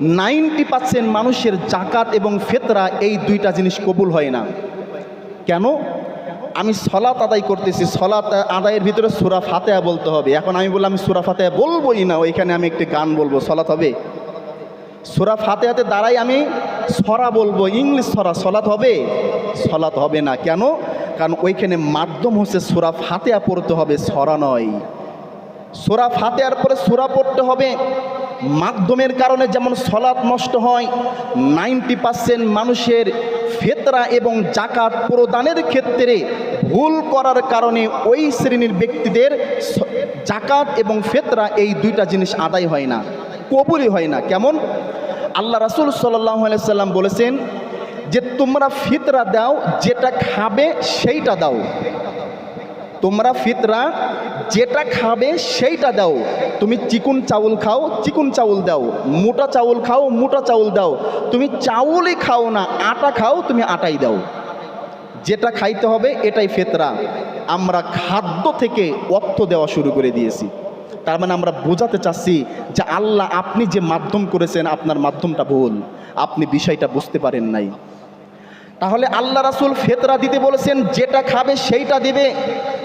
Ninety percent মানুষের জাকাত এবং ফেতরা এই দুইটা জিনিস কবুল হয় না। কেন? আমি সলাত আদায় করতেছি সলাত আদায়ের ভিতরে সুরা ফাতেহা বলতে হবে। এখন আমি বললাম, আমি সুরা ফাতেহা বলবোই না, ওইখানে আমি একটি গান বলব সলাত হবে। সুরা ফাতেহাতে দাঁড়াই আমি সরা বলব, ইংলিশ সরা সলাত হবে? সলাত হবে না। কেন? কারণ ওইখানে মাধ্যম হচ্ছে সুরা ফাতেহা পড়তে হবে, সরা নয়। সোরা ফাতেহার পরে সোরা পড়তে হবে মাধ্যমের কারণে যেমন সলাৎ নষ্ট হয়, নাইনটি পার্সেন্ট মানুষের ফেতরা এবং জাকাত প্রদানের ক্ষেত্রে ভুল করার কারণে ওই শ্রেণির ব্যক্তিদের জাকাত এবং ফেতরা এই দুইটা জিনিস আদায় হয় না, কবুলই হয় না। কেমন? আল্লাহ রাসুল সাল্লাহ সাল্লাম বলেছেন যে, তোমরা ফিতরা দাও, যেটা খাবে সেইটা দাও। তোমরা ফিতরা যেটা খাবে সেইটা দাও। তুমি চিকুন চাউল খাও, চিকুন চাউল দাও। মোটা চাউল খাও, মোটা চাউল দাও। তুমি চাউলই খাও না, আটা খাও, তুমি আটাই দাও। যেটা খাইতে হবে এটাই ফেতরা। আমরা খাদ্য থেকে অর্থ দেওয়া শুরু করে দিয়েছি। তার মানে আমরা বোঝাতে চাচ্ছি যে আল্লাহ আপনি যে মাধ্যম করেছেন, আপনার মাধ্যমটা ভুল। আপনি বিষয়টা বুঝতে পারেন নাই। তাহলে আল্লাহ রাসুল ফেতরা দিতে বলেছেন, যেটা খাবে সেইটা দেবে।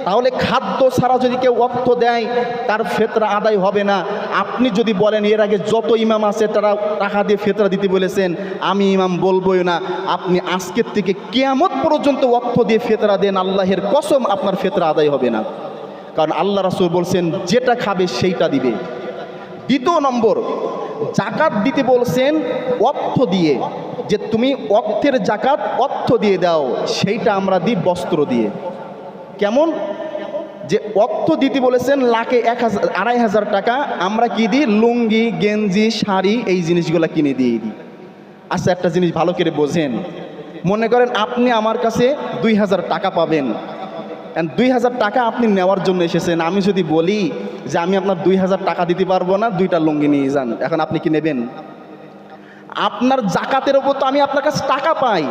তাহলে খাদ্য ছাড়া যদি কেউ অর্থ দেয়, তার ফেতরা আদায় হবে না। আপনি যদি বলেন, এর আগে যত ইমাম আছে, তারা টাকা দিয়ে ফেতরা দিতে বলেছেন, আমি ইমাম বলবোই না। আপনি আজকের থেকে কেয়ামত পর্যন্ত অর্থ দিয়ে ফেতরা দেন, আল্লাহের কসম আপনার ফেতরা আদায় হবে না। কারণ আল্লাহ রাসুল বলছেন, যেটা খাবে সেইটা দিবে। দ্বিতীয় নম্বর, জাকাত দিতে বলছেন, অর্থ দিয়ে। যে তুমি অর্থের জাকাত অর্থ দিয়ে দাও, সেইটা আমরা দিই বস্ত্র দিয়ে। কেমন? যে অর্থ দিতে বলেছেন লাখে এক হাজার, আড়াই হাজার টাকা, আমরা কি দিই? লুঙ্গি, গেঞ্জি, শাড়ি, এই জিনিসগুলো কিনে দিয়ে দিই। আচ্ছা একটা জিনিস ভালো করে বোঝেন। মনে করেন আপনি আমার কাছে দুই হাজার টাকা পাবেন। দুই হাজার টাকা আপনি নেওয়ার জন্য এসেছেন। আমি যদি বলি যে আমি আপনার দুই হাজার টাকা দিতে পারব না, দুইটা লুঙ্গি নিয়ে যান। এখন আপনি কি নেবেন? আপনার জাকাতের ওপর তো আমি আপনার কাছে টাকা পাই।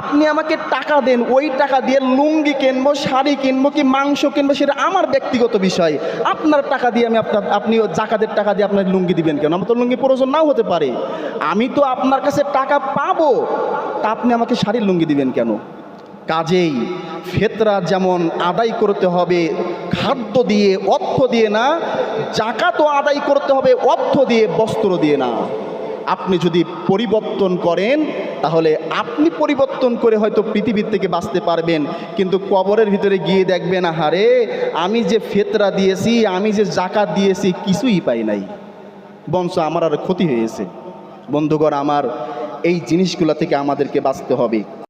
আপনি আমাকে টাকা দেন, ওই টাকা দিয়ে লুঙ্গি কিনবো, শাড়ি কিনবো কি মাংস কিনবো সেটা আমার ব্যক্তিগত বিষয়। আপনার টাকা দিয়ে আমি আপনার আপনি জাকাতের টাকা দিয়ে আপনার লুঙ্গি দিবেন কেন? আমার তো লুঙ্গি প্রয়োজন নাও হতে পারে। আমি তো আপনার কাছে টাকা পাবো, তা আপনি আমাকে শাড়ির লুঙ্গি দিবেন কেন? কাজেই ফেতরা যেমন আদায় করতে হবে, খাদ্য দিয়ে, অর্থ দিয়ে না, জাকাতও আদায় করতে হবে, অর্থ দিয়ে, বস্ত্র দিয়ে না। আপনি যদি পরিবর্তন করেন, তাহলে আপনি পরিবর্তন করে হয়তো পৃথিবীর থেকে বাঁচতে পারবেন। কিন্তু কবরের ভিতরে গিয়ে দেখবেন, আহারে, আমি যে ফেতরা দিয়েছি, আমি যে জাকাত দিয়েছি, কিছুই পাই নাই। বংশ আমার আর ক্ষতি হয়েছে। বন্ধুগণ, আমার এই জিনিসগুলো থেকে আমাদেরকে বাঁচতে হবে।